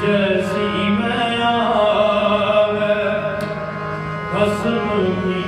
ਜੈਸੀ ਮੈਂ ਆਵੇ ਹਸਨ ਕੀ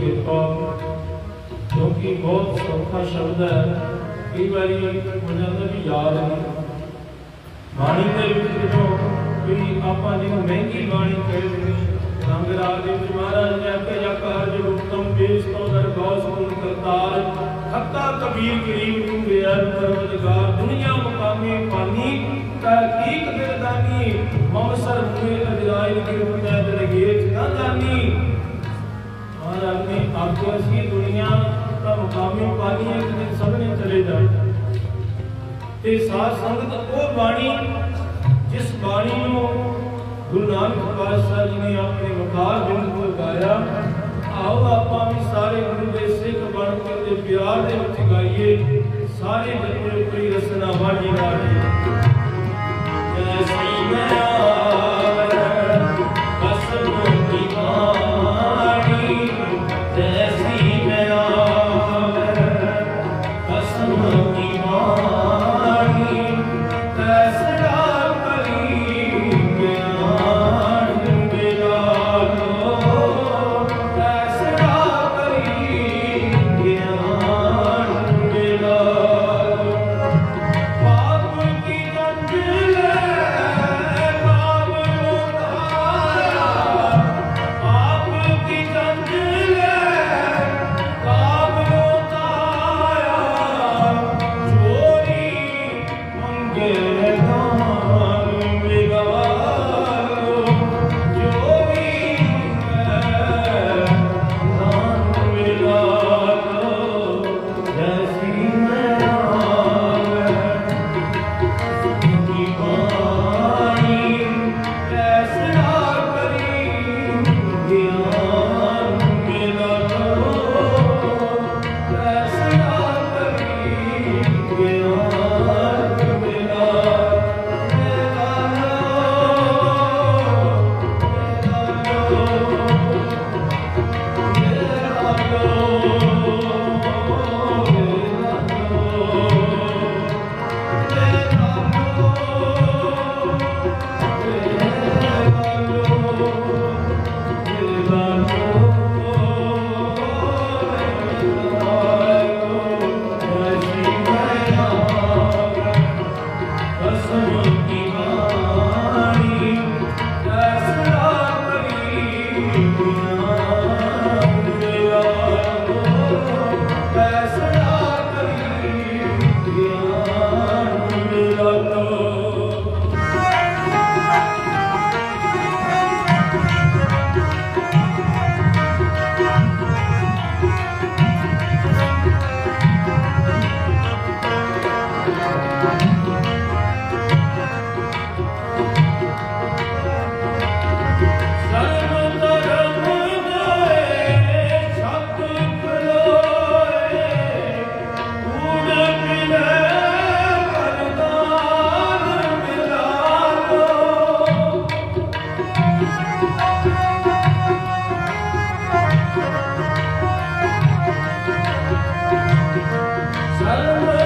ਕਿਰਪਾ ਕਿਉਂਕਿ ਬਹੁਤ ਸੌਖਾ ਸ਼ਬਦ ਹੈ। ਕਈ ਵਾਰੀ ਉਹਨਾਂ ਦਾ ਵੀ ਯਾਦ ਨਹੀਂ। ਬਾਣੀ ਦੇ ਵਿੱਚ ਜਦੋਂ ਕੋਈ ਆਪਾਂ ਜਿਹਨੂੰ ਮਹਿੰਗੀ ਬਾਣੀ ਕਹਿੰਦੇ ਰੰਗ ਰਾਗ ਦੇ ਵਿੱਚ ਮਹਾਰਾਜ ਨੇ ਆਖਿਆ, ਜਾ ਕਾਰਜ ਉਤਮ ਬੇਸ ਤੋਂ ਦਰਗਾਹ ਸੁਣ ਕਰਤਾਰ ਹੱਕਾ ਕਬੀਰ ਕਰੀਮ ਨੂੰ ਬਿਆਨ ਪਰਵਦਗਾਰ ਦੁਨੀਆ ਮੁਕਾਮੀ ਪਾਨੀ, ਤਹਕੀਕ ਦਿਲਦਾਨੀ ਮੌਸਰ ਮੂਏ ਅਜਰਾਇਲ ਕਿਰਪਤ ਹੈ ਮਹਾਰਾਜ ਨੇ ਦੁਨੀਆ ਦਾ ਮੁਕਾਮੀ ਪਾਣੀ ਇੱਕ ਦਿਨ ਸਭ ਨੇ ਚਲੇ ਜਾਣਾ ਤੇ ਸਾਧ ਸੰਗਤ ਉਹ ਬਾਣੀ, ਜਿਸ ਬਾਣੀ ਨੂੰ ਗੁਰੂ ਨਾਨਕ ਪਾਤਸ਼ਾਹ ਜੀ ਨੇ ਆਪਣੇ ਮੁਖਾਰ ਬਿੰਦ ਤੋਂ ਗਾਇਆ ਆਓ ਆਪਾਂ ਵੀ ਸਾਰੇ ਗੁਰੂ ਦੇ ਸਿੱਖ ਬਣ ਕੇ ਤੇ ਪਿਆਰ ਦੇ ਵਿੱਚ ਗਾਈਏ, ਸਾਰੇ ਜਪੇ ਉਪਰੀ ਰਸਨਾ ਵਾਜੀ ਗਾਈਏ ਜੈਸੀ ਮੈਂ 啊！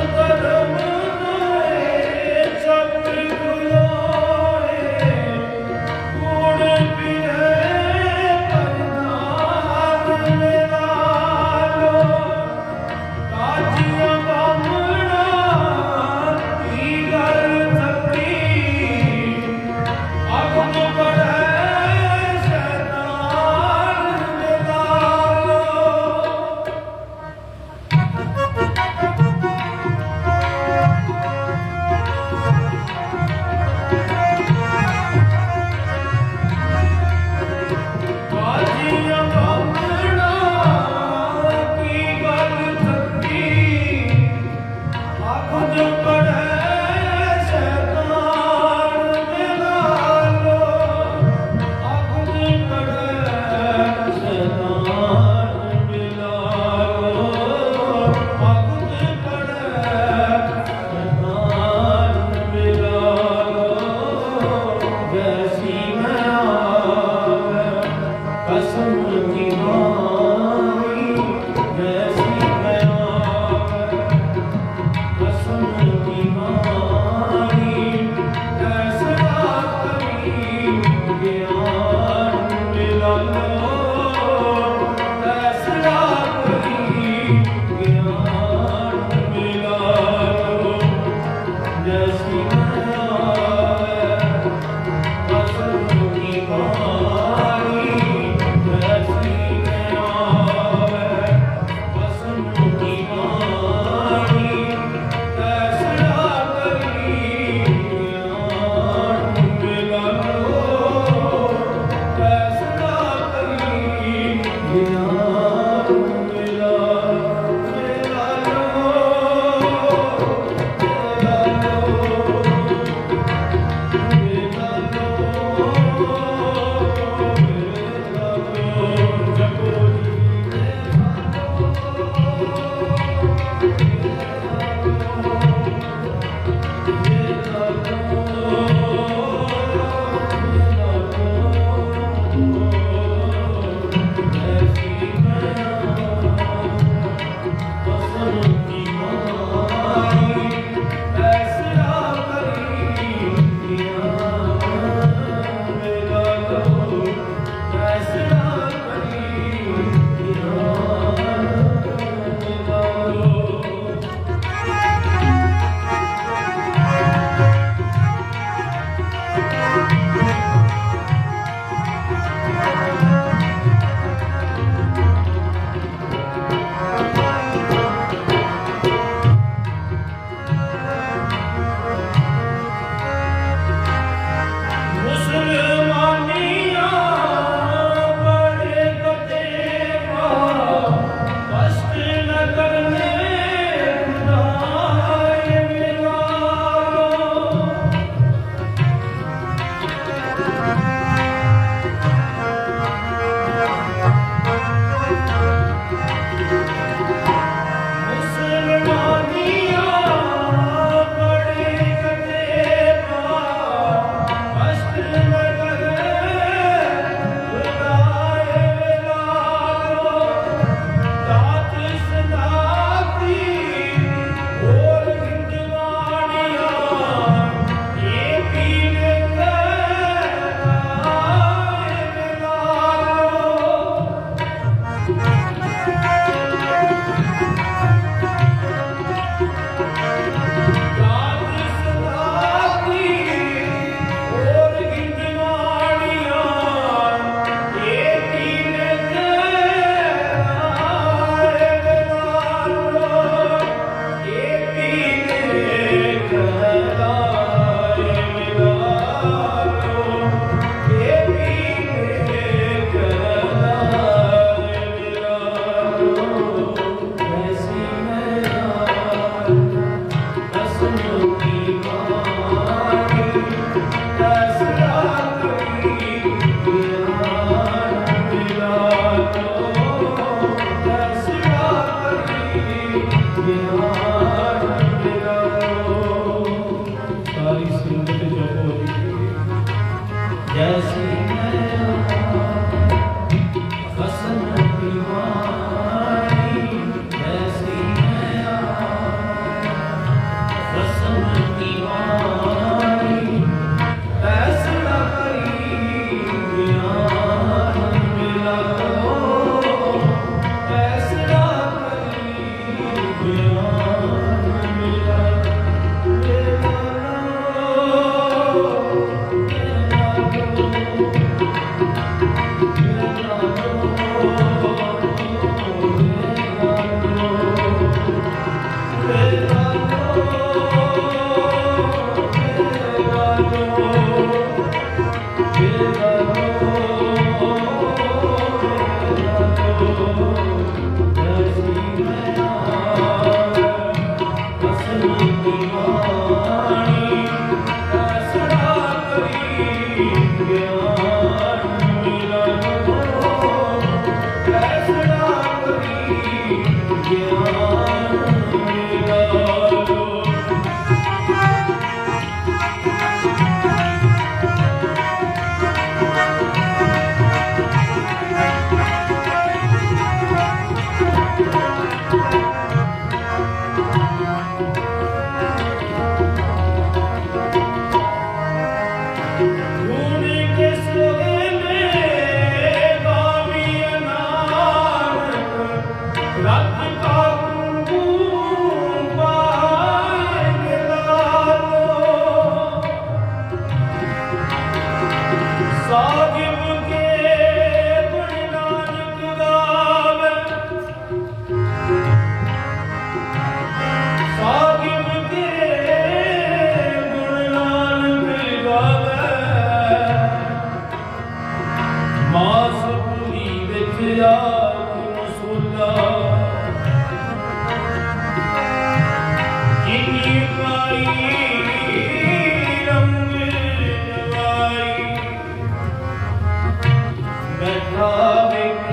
the coming.